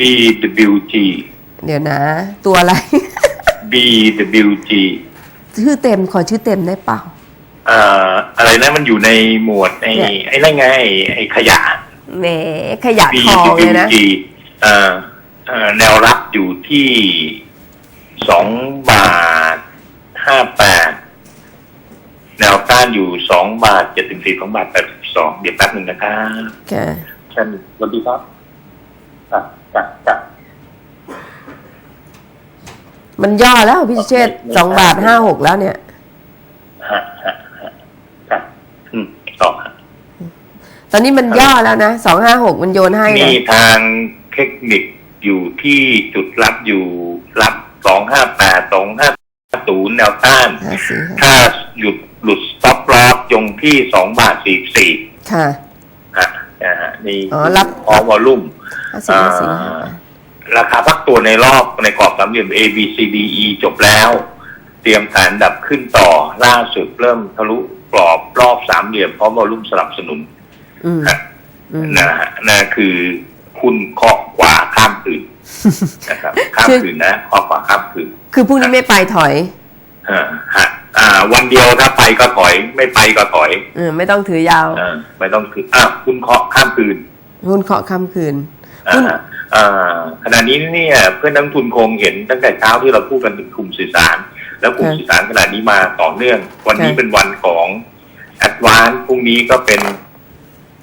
BWG เดี๋ยวนะ ตัวอะไร BWG ชื่อเต็มขอชื่อเต็มได้เปล่าเอ่ออะไรนะมันอยู่ในหมวดไอ้เนี่ยไอ้นั่นไงไอ้ไอ้ขยะแหมขยะทองเลยนะ BWG เอ่อเอ่อแนวรับอยู่ที่สองบาทห้าแปดแนวต้านอยู่สองบาทเจ็ดสิบสี่สองบาทแปดสิบสองเดี๋ยวแป๊บหนึ่งนะครับค่ะเช่นสวัสดีครับ จัดจัดจัดมันย่อแล้วพี่เชษฐ์สองบาทห้าหกแล้วเนี่ยฮะฮะฮะครับอืมต่อฮะตอนนี้มันย่อแล้วนะสองห้าหกมันโยนให้เลนี่ยทางเทคนิคอยู่ที่จุดรับอยู่รับสองห้าแปดสองห้าศูนย์แนวต้าน ห้าสี่ห้าถ้าหยุดหลุดสต็อปลอสยงที่สองบาทสี่สี่ค่ะ ฮะนะฮะนี่อ๋อรับพอวอลลุ่ม ห้าสี่ห้าสี่ห้าราคาพักตัวในรอบในกรอบสามเหลี่ยม A B C D E จบแล้ว เตรียมฐานดับขึ้นต่อล่าสุดเริ่มทะลุกรอบรอบสามเหลี่ยมพร้อมวอลลุ่มสนับสนุนอืมฮะนะฮะนั่นคือคุณเคาะขวาข้ามคืนนะครับข้ามคืนนะเคาะขวาข้ามคืนคือพรุ่งนี้ไม่ไปถอยฮะอ่า วันเดียวถ้าไปก็ถอย ไม่ไปก็ถอยเออไม่ต้องถือยาวอไม่ต้องคืออ่าคุณเคาะข้ามคืนหุ้นเคาะค่ำคืน ขณะนี้เนี่ยเพื่อนนักลงทุนคงเห็นตั้งแต่เช้าที่เราพูดกันถึงกลุ่มสื่อสาร แล้วกลุ่มค่ะสื่อสารขณะนี้มาต่อเนื่อง วันนี้ค่ะเป็นวันของแอดวานพรุ่งนี้ก็เป็น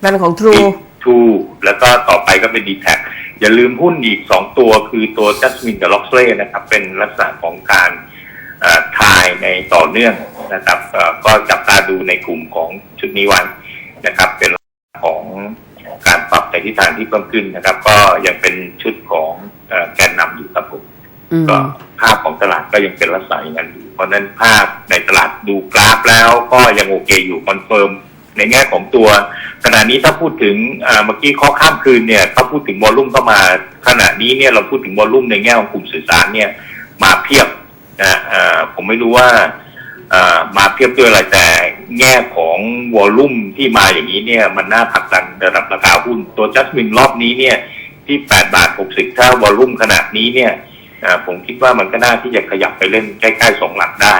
วันของ True ทูแล้วก็ต่อไปก็เป็นดีแท็อย่าลืมหุ้นอีกสองตัวคือตัวจัสมินกับล็อกเล่นะครับ เป็นลักษณะของการเอ่อทายในต่อเนื่องนะครับเอ่อก็จับตาดูในกลุ่มของชุดนี้วันนะครับ เป็นลักษณะของ การปรับในทิศทางที่เพิ่มขึ้นนะครับ ก็ยังเป็นชุดของเอ่อแกนนำอยู่ครับผมอืมก็ภาพของตลาดก็ยังเป็นลักษณะอย่างนั้นอยู่เพราะฉะนั้นภาพในตลาดดูกราฟแล้วก็ยังโอเคอยู่คอนเฟิร์มในแง่ของตัวขณะนี้ถ้าพูดถึงอ่าเมื่อกี้ข้อข้ามคืนเนี่ยถ้าพูดถึงวอลลุ่มเข้ามา ขณะนี้เนี่ยเราพูดถึงวอลลุ่มในแง่ของกลุ่มสื่อสารเนี่ย มาเพียบนะอ่าผมไม่รู้ว่าอ่ามาเพียบด้วยอะไรแต่ แง่ของวอลลุ่มที่มาอย่างนี้เนี่ย มันน่าผลักดันระดับราคาหุ้น ตัวจัสมินรอบนี้เนี่ย ที่8บาท60ถ้าวอลลุ่มขนาดนี้เนี่ยผมคิดว่ามันก็น่าที่จะขยับไปเล่นใกล้ๆสองหลักได้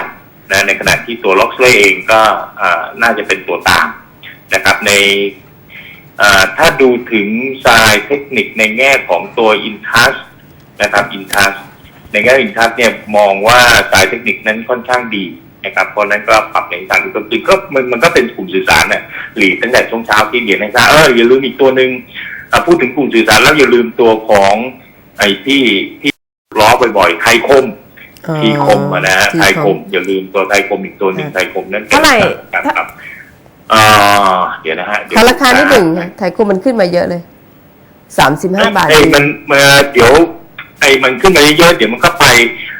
นะในขณะที่ตัวล็อกเล่เองก็น่าจะเป็นตัวตามนะครับในถ้าดูถึงทรายเทคนิคในแง่ของตัวอินทัสนะครับอินทัสในแง่อินทัสเนี่ยมองว่าสายเทคนิคนั้นค่อนข้างดี นะครับเพราะฉะนั้นก็ปรับในทางที่เพิ่มขึ้นก็มันมันก็เป็นกลุ่มสื่อสารเนี่ยหลีดตั้งแต่ช่วงเช้าที่เรียนให้ทราบเอออย่าลืมอีกตัวหนึ่งอ่าพูดถึงกลุ่มสื่อสารแล้วอย่าลืมตัวของไอ้ที่ที่ล้อบ่อยๆไทยคมอ๋อทีคมอะนะฮะทีไทยคม อย่าลืมตัวไทยคมอีกตัวหนึ่งค่ะไทยคมนั่นเท่าไหร่ครับถ้าครับเอ่อเดี๋ยวนะฮะเดี๋ยขวอราคานิดหนึ่งไทยคมมันขึ้นมาเยอะเลยสามสิบห้าบาทไอ้มันเมื่อเดี๋ยวไอ้ มันขึ้นมาเยอะๆเดี๋ยวมันก็ไป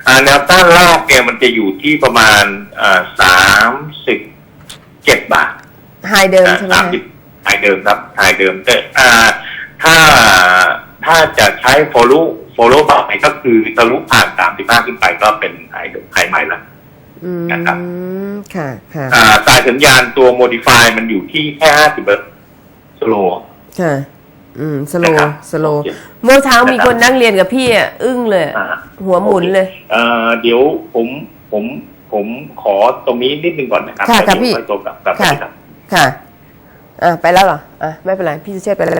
อ่าแนวต้านรากเนี่ยมันจะอยู่ที่ประมาณอ่าสามสิบเจ็ดบาทไฮเดิมใช่ไหมสามคะสิบไทยเดิมครับไทยเดิมแต่อ่าถ้าถ้าจะใช้โฟลูโฟลูต่อไปก็คือทะลุผ่านสามสิบห้าขึ้นไปก็เป็นไทยเดิมไทยใหม่ละอืมนะครับค่ะค่ะอ่าสายสัญญาณตัว modify มันอยู่ที่แค่ห้าสิบเปอร์สโลค่ะ อืมสโลนะครับสโลโอเค เมื่อเช้ามีนะครับคนนั่งเรียนกับพี่อะอึ้งเลยอ่า หัวหมุนเลย เอ่อเดี๋ยวผมผมผมขอตรงนี้นิดนึงก่อนนะครับค่ะแล้วค่ะเดี๋ยวพี่ค่อยโทรกลับกลับไปค่ะ ครับ ค่ะ อะ ไปแล้วเหรอ อะ ไม่เป็นไร พี่สุเชษฐ์ไปแล้ว